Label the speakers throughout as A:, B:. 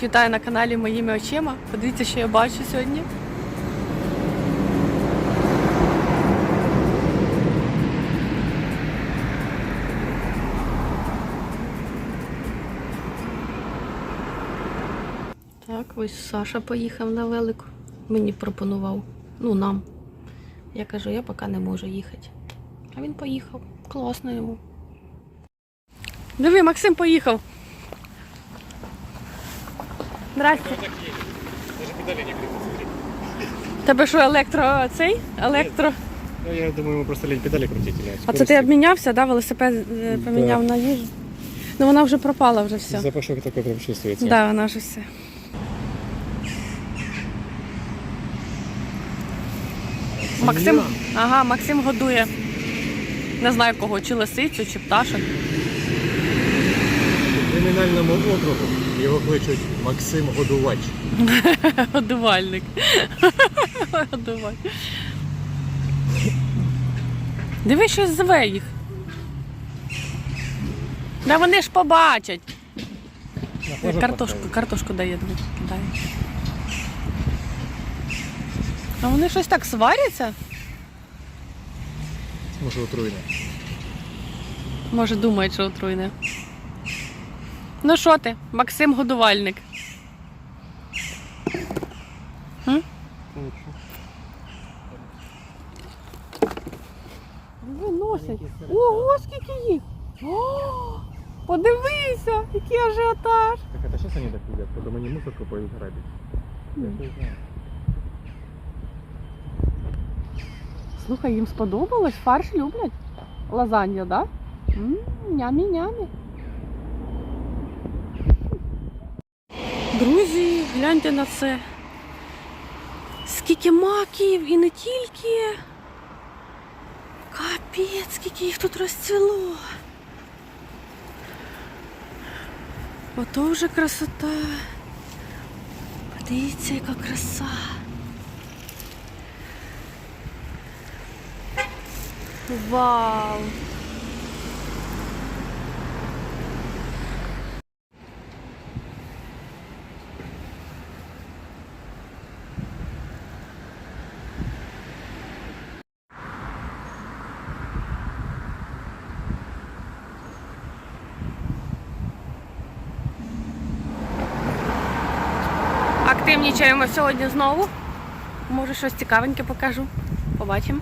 A: Всіх вітаю на каналі Моїми очима. Подивіться, що я бачу сьогодні. Так, ось Саша поїхав на велику. Мені пропонував. Ну, нам. Я кажу, я поки не можу їхати. А він поїхав. Класно йому. Диви, Максим поїхав. Здрасте.
B: Даже не.
A: Тебе що, електро цей? Електро.
B: Ну, я думаю, ему просто лень педали крутить. или
A: А це ти обмінявся, да? велосипед е, поміняв на їжу? Ну вона вже пропала вже все.
B: Запашок такой прям чувствуется.
A: Да, вона вже все. Максим, ага, Максим годує. Не знаю кого, чи лисицю, чи пташок.
B: У кримінальному округу його кличуть Максим Годувач.
A: Годувальник. Годувальник. Диви, щось зве їх. Да вони ж побачать. Картошку, картошку дає, кидає. А вони щось так сваряться?
B: Може отруйне.
A: Може, думають, що отруйне. Ну що ти, Максим годувальник? Виносять. Ого, скільки їх! О, подивися, який ажіотаж.
B: Так это сейчас они так едят, потом они мусорку пойдут грабить. Я не знаю.
A: Слухай, їм сподобалось, фарш люблять. Лазанья, да? М, Нямі-нямі. Друзі, гляньте на це. Скільки маків і не тільки. Капець, скільки їх тут розцвіло. Ото вже красота. Подивіться, яка краса. Вау! Активнічаємо сьогодні знову. Може щось цікавеньке покажу. Побачимо.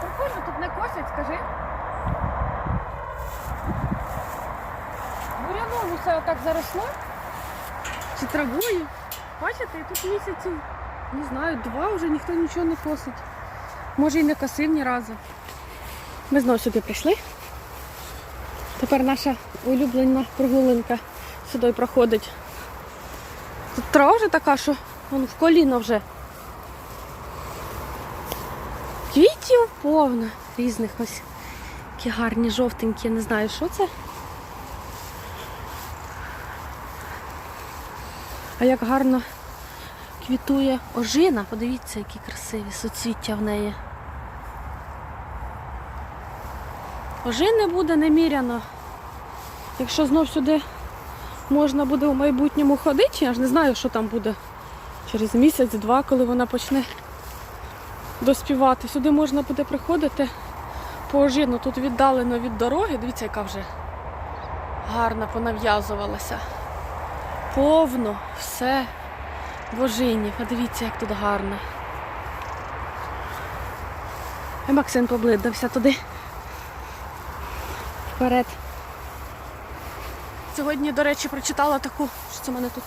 A: Прикольно, тут не косять, скажи. Буряном усе отак заросло. Чи травою. Бачите, тут місяців, не знаю, два вже ніхто нічого не косить. Може і не косив ні разу. Ми знову сюди прийшли. Тепер наша улюблена прогулинка сюди проходить. Тут трава вже така, що вон в коліно вже. Квітів повно різних ось. Які гарні, жовтенькі, не знаю, що це. А як гарно квітує ожина, подивіться, які красиві суцвіття в неї. Ожини буде неміряно. Якщо знов сюди можна буде у майбутньому ходити, я ж не знаю, що там буде через місяць-два, коли вона почне доспівати. Сюди можна буде приходити по ожину. Тут віддалено від дороги. Дивіться, яка вже гарна понав'язувалася. Повно все в ожині. Подивіться, як тут гарно. І Максим поблидався туди. Вперед. Сьогодні, до речі, прочитала таку, що це мене тут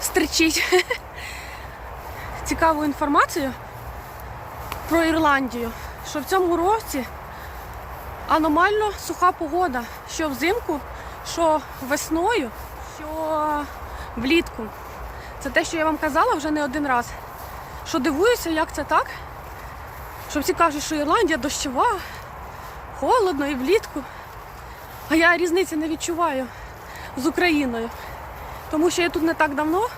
A: стричить. Цікаву інформацію про Ірландію, що в цьому році аномально суха погода, що взимку, що весною, що влітку. Це те, що я вам казала вже не один раз. Що дивуюся, як це так. Що всі кажуть, що Ірландія дощова, холодно і влітку. А я різниці не відчуваю з Україною. Тому що я тут не так давно.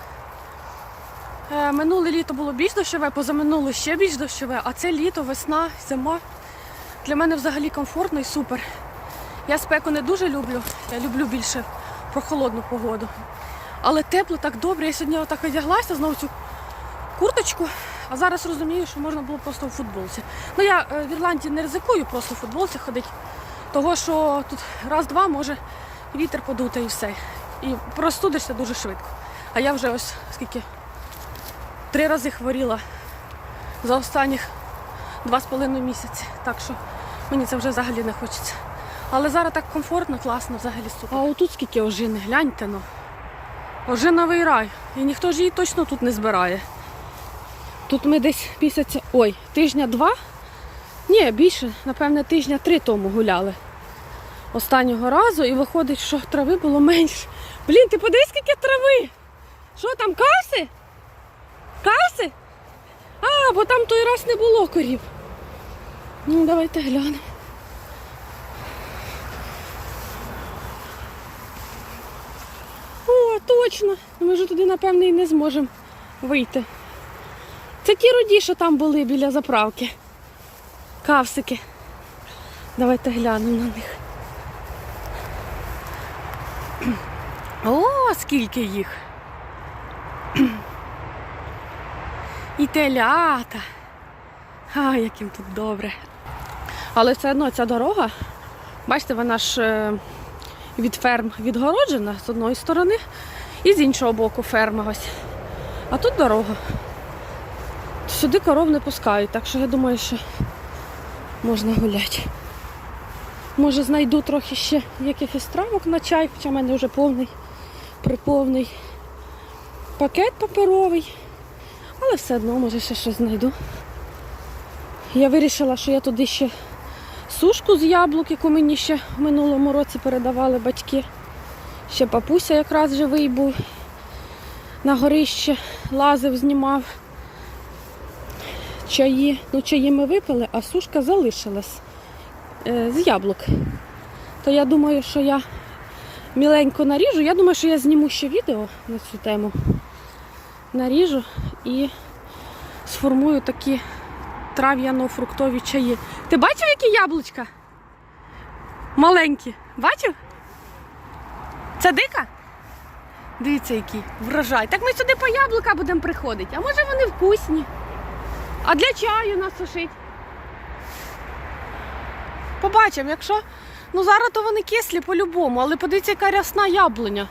A: Е, Минуле літо було більш дощове, позаминуле ще більш дощове, а це літо, весна, зима. Для мене взагалі комфортно і супер. Я спеку не дуже люблю, я люблю більше прохолодну погоду. Але тепло так добре. Я сьогодні отак одяглася знову цю курточку, а зараз розумію, що можна було просто у футболці. Ну я е, в Ірландії не ризикую просто в футболці ходити, того що тут раз-два може вітер подути і все. І простудишся дуже швидко. А я вже ось скільки три рази хворіла за останніх два з половиною місяці. Так що мені це вже взагалі не хочеться. Але зараз так комфортно, класно, взагалі супер. А отут скільки ожини, гляньте ну. Ожиновий рай. І ніхто ж її точно тут не збирає. Тут ми десь місяця, ой, тижня два. Ні, більше, напевне, тижня три тому гуляли. Останнього разу і виходить, що трави було менше. Блін, ти подивись, скільки трави. Що там, каси? Каси? А, бо там той раз не було корів. Ну, давайте глянемо. О, точно. Ми вже туди, напевне, і не зможемо вийти. Це ті роді, що там були біля заправки. Кавсики. Давайте глянемо на них. О, скільки їх. І телята. А, як їм тут добре. Але все одно ця дорога, бачите, вона ж е, від ферм відгороджена з одної сторони і з іншого боку ферма ось. А тут дорога. Сюди коров не пускають, так що я думаю, що можна гуляти. Може знайду трохи ще якихось травок на чай, хоча в мене вже повний, приповний пакет паперовий. Але все одно, може, ще щось знайду. Я вирішила, що я туди ще сушку з яблук, яку мені ще в минулому році передавали батьки. Ще папуся якраз живий був. На горище лазив, знімав чаї. Ну, чаї ми випили, а сушка залишилась е, з яблук. То я думаю, що я міленько наріжу. Я думаю, що я зніму ще відео на цю тему. Наріжу і сформую такі трав'яно-фруктові чаї. Ти бачив, які яблучка? Маленькі. Бачив? Це дика? Дивіться, який врожай. Так ми сюди по яблука будемо приходити. А може вони вкусні? А для чаю насушить? Побачимо, якщо. Ну зараз то вони кислі по-любому, але подивіться, яка рясна яблуня.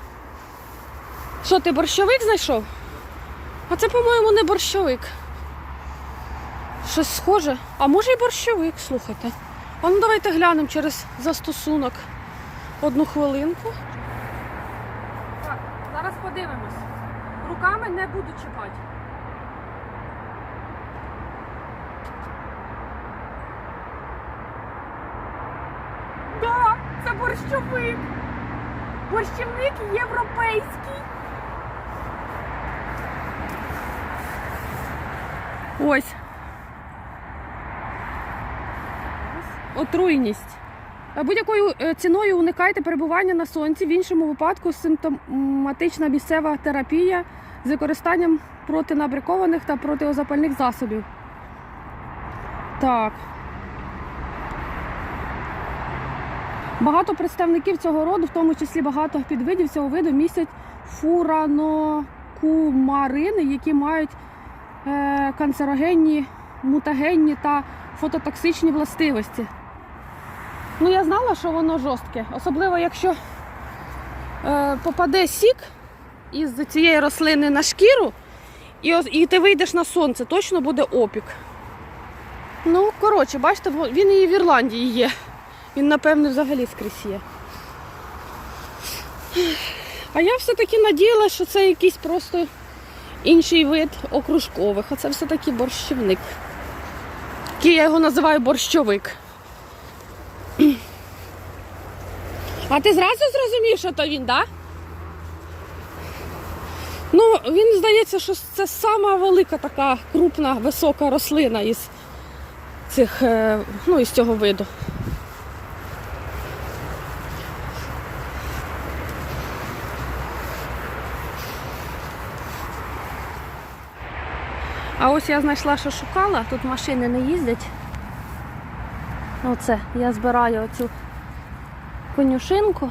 A: Що, ти борщовик знайшов? А це, по-моєму, не борщовик. Щось схоже. А може і борщовик, слухайте. А ну давайте глянемо через застосунок. Одну хвилинку. Зараз подивимось. Руками не буду чіпати. Да, це борщовик. Борщівник європейський. Ось. Отруйність. Е, Будь-якою е, ціною уникайте перебування на сонці. В іншому випадку симптоматична місцева терапія з використанням протинабрикованих та протизапальних засобів. Так. Багато представників цього роду, в тому числі багато підвидів цього виду, містять фуранокумарини, які мають е, канцерогенні, мутагенні та фототоксичні властивості. Ну, я знала, що воно жорстке, особливо якщо е, попаде сік із цієї рослини на шкіру, і, і ти вийдеш на сонце, точно буде опік. Ну, коротше, бачите, він і в Ірландії є. Він, напевне, взагалі скрізь є. А я все-таки надіялася, що це якийсь просто інший вид окружкових, а це все-таки борщівник. Я його називаю борщовик. А ти зразу зрозумів, що то він, так? Да? Ну, він здається, що це сама велика така крупна, висока рослина із цих, е, ну, із цього виду. А ось я знайшла, що шукала, тут машини не їздять. Оце, я збираю оцю конюшинку.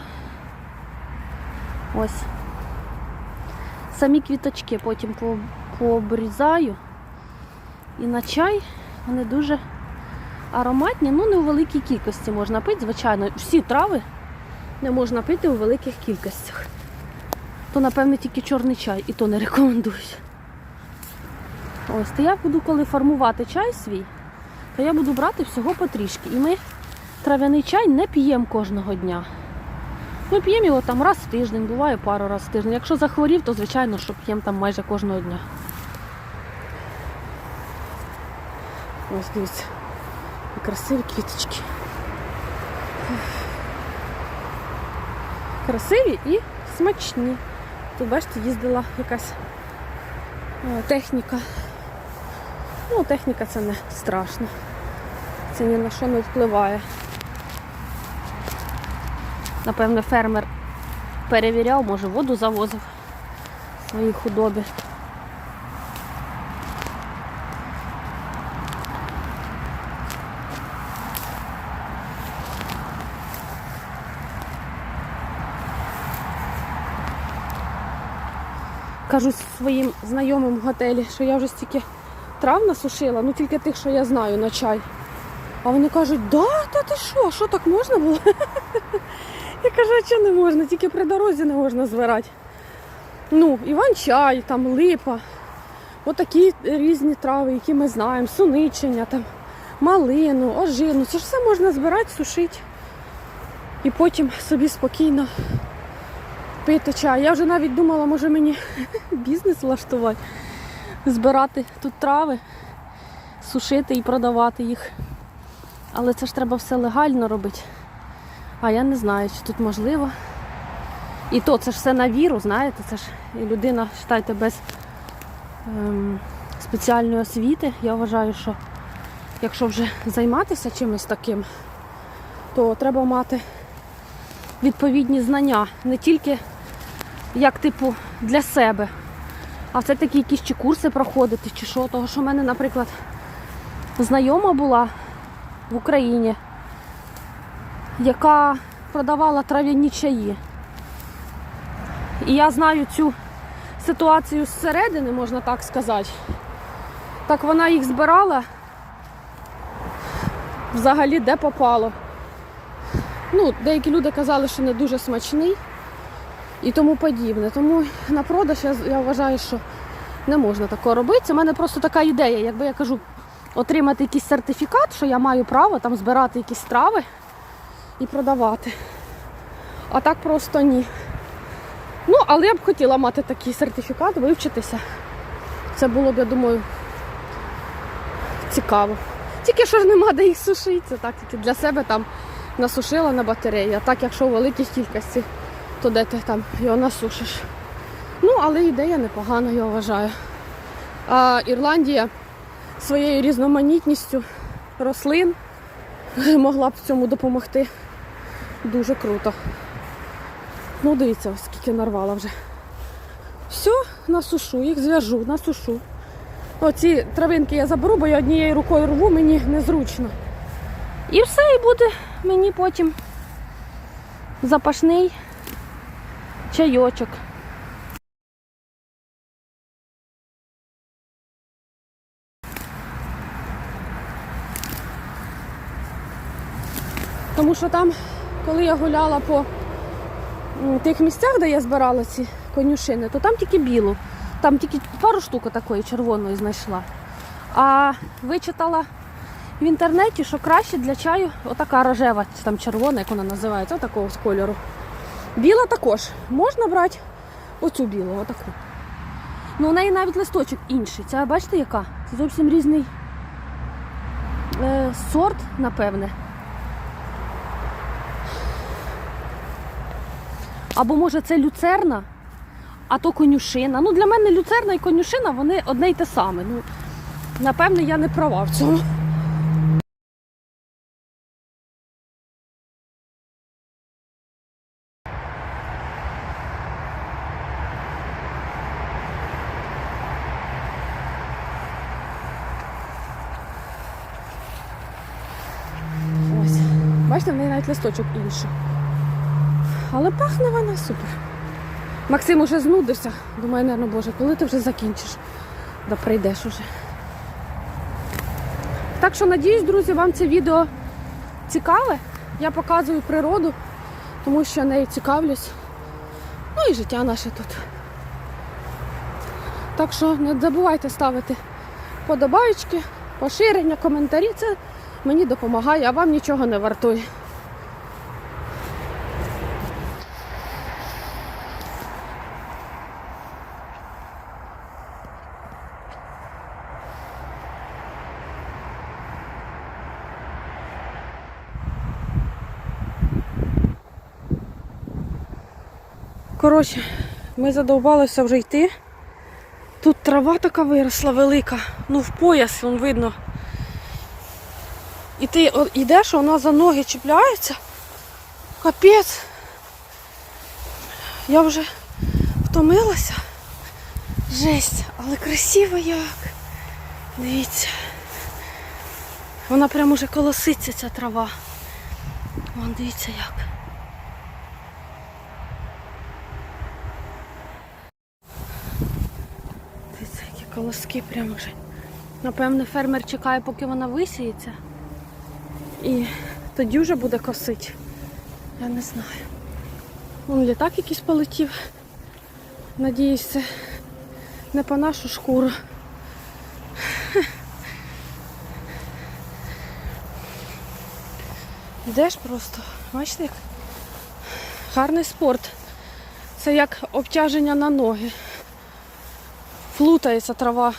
A: Ось. Самі квіточки потім пообрізаю. І на чай вони дуже ароматні, ну не у великій кількості можна пити, звичайно. Всі трави не можна пити у великих кількостях. То, напевне, тільки чорний чай, і то не рекомендують. Ось, то я буду, коли формувати чай свій, то я буду брати всього потрішки. І ми трав'яний чай не п'ємо кожного дня. Ми п'ємо його там раз в тиждень, буває пару разів в тиждень. Якщо захворів, то звичайно, що п'ємо там майже кожного дня. Ось дивіться, красиві квіточки. Красиві і смачні. Тут, бачите, їздила якась е, техніка. Ну, техніка це не страшно. Це ні на що не впливає. Напевне, фермер перевіряв, може воду завозив своїй худобі. Кажу своїм знайомим в готелі, що я вже стільки трав насушила, ну тільки тих, що я знаю на чай. А вони кажуть, да, та ти що, що так можна було? Я кажу, а чого не можна, тільки при дорозі не можна збирати. Ну, іван-чай, там липа, отакі різні трави, які ми знаємо, суничення, там, малину, ожину. Це ж все можна збирати, сушити. І потім собі спокійно пити чай. Я вже навіть думала, може мені бізнес влаштувати, збирати тут трави, сушити і продавати їх. Але це ж треба все легально робити. А я не знаю, чи тут можливо. І то це ж все на віру, знаєте, це ж і людина, вважайте, без ем, спеціальної освіти. Я вважаю, що якщо вже займатися чимось таким, то треба мати відповідні знання не тільки як типу для себе, а все таки якісь чи курси проходити, чи що. Того, що в мене, наприклад, знайома була в Україні, яка продавала трав'яні чаї. І я знаю цю ситуацію зсередини, можна так сказати. Так вона їх збирала взагалі де попало. Ну, деякі люди казали, що не дуже смачний і тому подібне. Тому на продаж я, я вважаю, що не можна такого робити. У мене просто така ідея, якби я кажу, отримати якийсь сертифікат, що я маю право там збирати якісь трави і продавати. А так просто ні. Ну, але я б хотіла мати такий сертифікат, вивчитися. Це було б, я думаю, цікаво. Тільки що ж нема де їх сушити, це так тільки для себе там насушила на батареї. А так, якщо у великій кількості, то де ти там його насушиш. Ну, але ідея непогана, я вважаю. А Ірландія своєю різноманітністю рослин могла б цьому допомогти. Дуже круто. Ну, дивіться, скільки нарвала вже. Все, насушу, їх зв'яжу, насушу. Оці травинки я заберу, бо я однією рукою рву, мені незручно. І все, і буде мені потім запашний чайочок. Тому що там, коли я гуляла по тих місцях, де я збирала ці конюшини, то там тільки білу. Там тільки пару штук такої червоної знайшла. А вичитала в інтернеті, що краще для чаю отака рожева, там червона, як вона називається, отакого з кольору. Біла також. Можна брати оцю білу, отаку. Ну, у неї навіть листочок інший. Ця бачите яка? Це зовсім різний е, сорт, напевне. Або може це люцерна, а то конюшина. Ну, для мене люцерна і конюшина вони одне й те саме. Ну, напевне, я не права в цьому. Ось. Бачите, в неї навіть листочок інший. Але пахне вона супер. Максим уже знудився. Думаю, наверное, боже, коли ти вже закінчиш? Да прийдеш уже. Так що надіюсь, друзі, вам це відео цікаве. Я показую природу, тому що нею цікавлюсь. Ну і життя наше тут. Так що не забувайте ставити подобаєчки, поширення, коментарі. Це мені допомагає, а вам нічого не вартує. Коротше, ми задовбалися вже йти. Тут трава така виросла велика, ну в пояс вон видно. І ти йдеш, а вона за ноги чіпляється. Капець. Я вже втомилася. Жесть, але красиво як. Дивіться. Вона прямо уже колоситься ця трава. Вон дивіться як. Дивіться, які колоски прямо вже. Напевне, фермер чекає, поки вона висіється. І тоді вже буде косити. Я не знаю. Вон літак якийсь полетів. Надіюсь, це не по нашу шкуру. Йдеш просто, бачите, як гарний спорт. Це як обтяження на ноги. Плутається трава.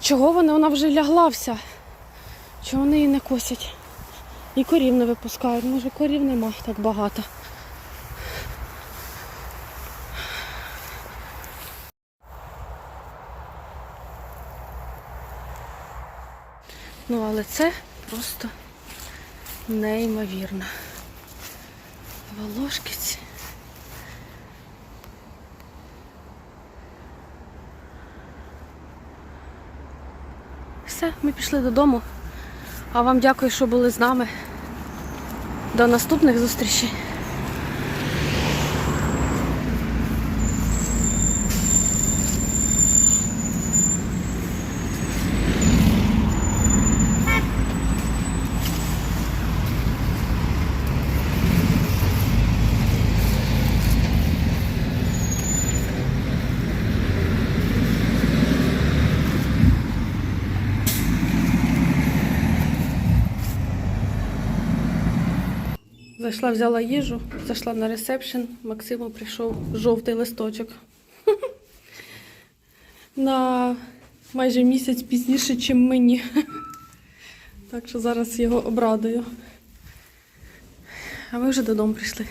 A: Чого вона? Вона вже лягла вся. Чого вони її не косять? І корів не випускають. Може корів нема так багато. Ну, але це просто неймовірно. Волошки. Все, ми пішли додому. А вам дякую, що були з нами. До наступних зустрічей. Зайшла, взяла їжу, зайшла на ресепшн. Максиму прийшов жовтий листочок. На майже місяць пізніше, ніж мені. Так що зараз його обрадую. А ми вже додому прийшли.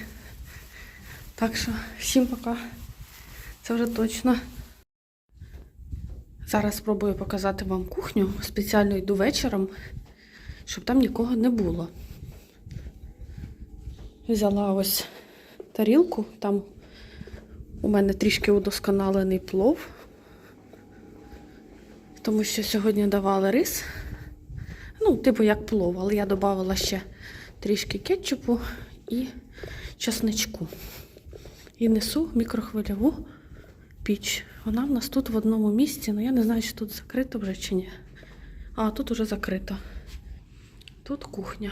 A: Так що всім пока. Це вже точно. Зараз спробую показати вам кухню. Спеціально йду вечором, щоб там нікого не було. Взяла ось тарілку, там у мене трішки удосконалений плов, тому що сьогодні давали рис. Ну, типу як плов, але я додавала ще трішки кетчупу і чесничку. І несу мікрохвильову піч. Вона в нас тут в одному місці, але я не знаю, чи тут закрито вже чи ні. А, тут уже закрито. Тут кухня.